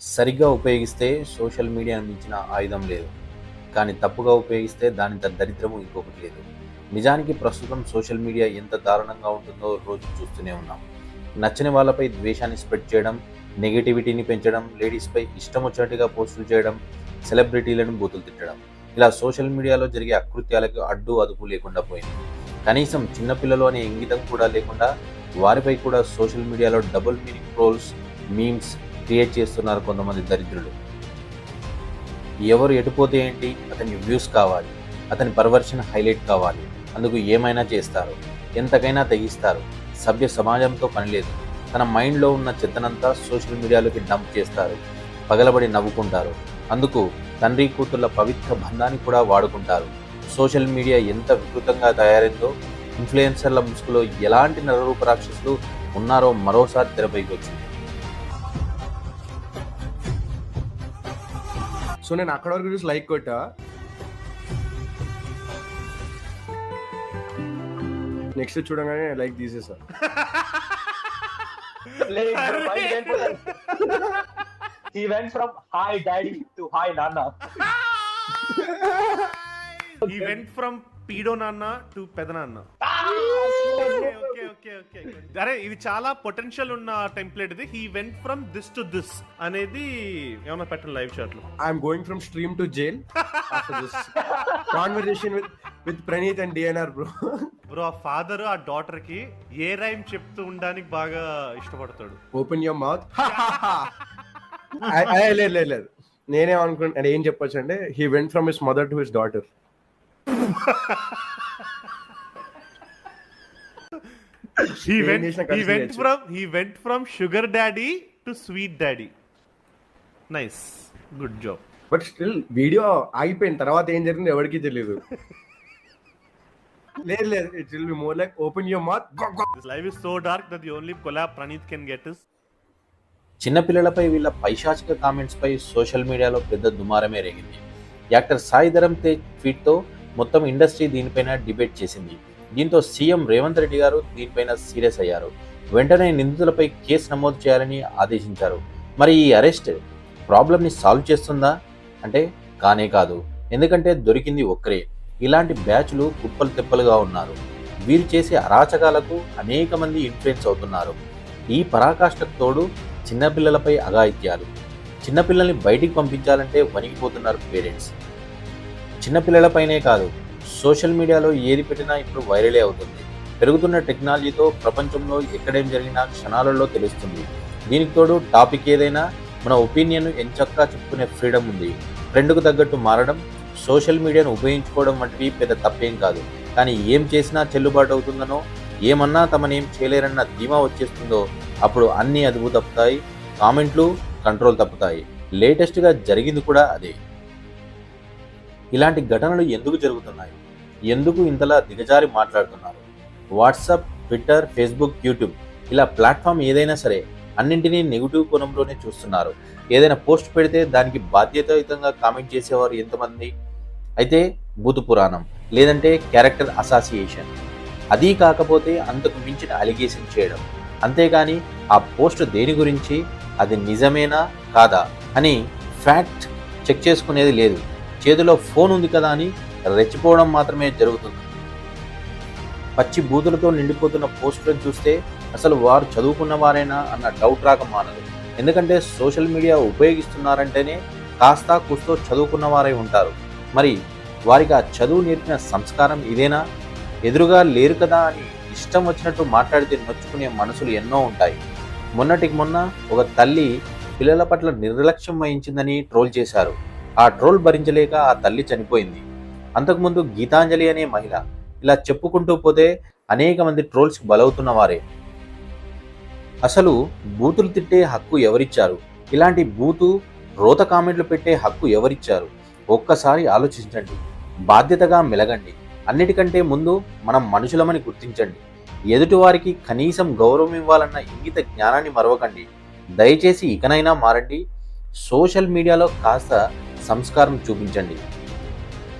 సరిగ్గా ఉపయోగిస్తే social media మించిన ఆయుధం లేదు. కానీ తప్పుగా ఉపయోగిస్తే దానింత దరిద్రము ఇంకొకటి లేదు. నిజానికి ప్రస్తుతం సోషల్ మీడియా ఎంత దారుణంగా ఉంటుందో రోజు చూస్తూనే ఉన్నాం. నచ్చని వాళ్ళపై ద్వేషాన్ని స్ప్రెడ్ చేయడం నెగిటివిటీని పెంచడం లేడీస్పై ఇష్టం వచ్చినట్టుగా పోస్టులు చేయడం సెలబ్రిటీలను బూతులు తిట్టడం. ఇలా సోషల్ మీడియాలో జరిగే అకృత్యాలకు అడ్డు అదుపు లేకుండా పోయింది. కనీసం చిన్నపిల్లలు అనే ఇంగితం కూడా లేకుండా వారిపై కూడా సోషల్ మీడియాలో double meaning trolls memes create చేస్తున్నారు కొంతమంది దరిద్రులు. ఎవరు ఎటుపోతే ఏంటి అతని వ్యూస్ కావాలి అతని పర్వర్షన్ హైలైట్ కావాలి. అందుకు ఏమైనా చేస్తారు ఎంతకైనా తెగిస్తారు. సభ్య సమాజంతో పనిలేదు తన మైండ్లో ఉన్న చెత్తనంతా సోషల్ మీడియాలోకి డంప్ చేస్తారు. పగలబడి నవ్వుకుంటారు. అందుకు తండ్రి కూతుళ్ళ పవిత్ర బంధాన్ని కూడా వాడుకుంటారు. సోషల్ మీడియా ఎంత వికృతంగా తయారైందో ఇన్ఫ్లుయెన్సర్ల ముసుగులో ఎలాంటి నరరూప రాక్షసులు ఉన్నారో మరోసారి తెరపైకి వచ్చింది. సో నేను అక్కడ వరకు చూసి లైక్ కొట్టా. నెక్స్ట్ చూడగానే లైక్ తీసేసా. he went from- hi daddy to hi nana. నాన్న అరే ఇది చాలా పొటెన్షియల్ ఉన్న టెంప్లెట్ ఇది. He went from this to this అనేది ఏమన్నా పెట్టండి లైవ్ షాట్లో. I'm going from stream to jail conversation with with Praneeth and DNR bro bro uh father uh డాటర్కి A rhyme చెప్తూ ఉండడానికి బాగా ఇష్టపడతాడు. ఓపెన్ యువర్ మౌత్ లేదు లేదు లేదు. ఏం చెప్పొచ్చు అంటే he went from his mother to his daughter he went he went. From he went from sugar daddy to sweet daddy nice good job but still video ఆగిపోయిన తర్వాత ఏం జరిగింది ఎవరికి తెలియదు లేదు లేదు. It will be more like open your mouth this live is so dark that the only collab Praneeth can get is చిన్నపిల్లలపై వీళ్ళ పైశాచిక కామెంట్స్పై సోషల్ మీడియాలో పెద్ద దుమారమే రేగింది. యాక్టర్ సాయి ధరమ్ తేజ్ ట్వీట్తో మొత్తం ఇండస్ట్రీ దీనిపైన డిబేట్ చేసింది. దీంతో సీఎం రేవంత్ రెడ్డి గారు దీనిపైన సీరియస్ అయ్యారు. వెంటనే నిందితులపై కేసు నమోదు చేయాలని ఆదేశించారు. మరి ఈ అరెస్ట్ ప్రాబ్లమ్ని సాల్వ్ చేస్తుందా? అంటే కానే కాదు. ఎందుకంటే దొరికింది ఒక్కరే. ఇలాంటి బ్యాచ్లు కుప్పలు తెప్పలుగా ఉన్నారు. వీరు చేసే అరాచకాలకు అనేక మంది ఇన్ఫ్లుయెన్స్ అవుతున్నారు. ఈ పరాకాష్ఠకు తోడు చిన్నపిల్లలపై అఘాయిత్యాలు. చిన్నపిల్లల్ని బయటికి పంపించాలంటే వణికిపోతున్నారు పేరెంట్స్. చిన్నపిల్లలపైనే కాదు సోషల్ మీడియాలో ఏది పెట్టినా ఇప్పుడు వైరలే అవుతుంది. పెరుగుతున్న టెక్నాలజీతో ప్రపంచంలో ఎక్కడేం జరిగినా క్షణాలలో తెలుస్తుంది. దీనికి తోడు టాపిక్ ఏదైనా మన ఒపీనియన్ ఎంచక్కా చెప్పుకునే ఫ్రీడమ్ ఉంది. ట్రెండ్కు తగ్గట్టు మారడం సోషల్ మీడియాను ఉపయోగించుకోవడం వంటివి పెద్ద తప్పేం కాదు. కానీ ఏం చేసినా చెల్లుబాటు అవుతుందనో ఏమన్నా తమనేం చేయలేరన్న ధీమా వచ్చేస్తుందో అప్పుడు అన్నీ అదుపు తప్పుతాయి కామెంట్లు కంట్రోల్ తప్పుతాయి. లేటెస్ట్గా జరిగింది కూడా అదే. ఇలాంటి ఘటనలు ఎందుకు జరుగుతున్నాయి? ఎందుకు ఇంతలా దిగజారి మాట్లాడుతున్నారు? వాట్సాప్ ట్విట్టర్ ఫేస్బుక్ యూట్యూబ్ ఇలా ప్లాట్ఫామ్ ఏదైనా సరే అన్నింటినీ నెగిటివ్ కోణంలోనే చూస్తున్నారు. ఏదైనా పోస్ట్ పెడితే దానికి బాధ్యతాయుతంగా కామెంట్ చేసేవారు ఎంతమంది? అయితే భూత పురాణం లేదంటే క్యారెక్టర్ అసోసియేషన్. అది కాకపోతే అంతకు మించిన అలిగేషన్ చేయడం. అంతేగాని ఆ పోస్ట్ దేని గురించి? అది నిజమేనా కాదా? అని ఫ్యాక్ట్ చెక్ చేసుకునేది లేదు. చేతిలో ఫోన్ ఉంది కదా అని రెచ్చిపోవడం మాత్రమే జరుగుతుంది. పచ్చి బూతులతో నిండిపోతున్న పోస్టులను చూస్తే అసలు వారు చదువుకున్న వారేనా అన్న డౌట్ రాక మానదు. ఎందుకంటే సోషల్ మీడియా ఉపయోగిస్తున్నారంటేనే కాస్త కుస్తో చదువుకున్న వారై ఉంటారు. మరి వారికి ఆ చదువు నేర్పిన సంస్కారం ఇదేనా? ఎదురుగా లేరు కదా అని ఇష్టం వచ్చినట్టు మాట్లాడితే నొచ్చుకునే మనసులు ఎన్నో ఉంటాయి. మొన్నటికి మొన్న ఒక తల్లి పిల్లల పట్ల నిర్లక్ష్యం వహించిందని ట్రోల్ చేశారు. ఆ ట్రోల్ భరించలేక ఆ తల్లి చనిపోయింది. అంతకుముందు గీతాంజలి అనే మహిళ ఇలా చెప్పుకుంటూ పోతే అనేక మంది ట్రోల్స్కి బలవుతున్న వారే అసలు బూతులు తిట్టే హక్కు ఎవరిచ్చారు? ఇలాంటి బూతు రోత కామెంట్లు పెట్టే హక్కు ఎవరిచ్చారు? ఒక్కసారి ఆలోచించండి. బాధ్యతగా మెలగండి. అన్నిటికంటే ముందు మనం మనుషులమని గుర్తించండి. ఎదుటివారికి కనీసం గౌరవం ఇవ్వాలన్న ఇంగిత జ్ఞానాన్ని మరవకండి. దయచేసి ఇకనైనా మారండి. సోషల్ మీడియాలో కాస్త సంస్కారం చూపించండి.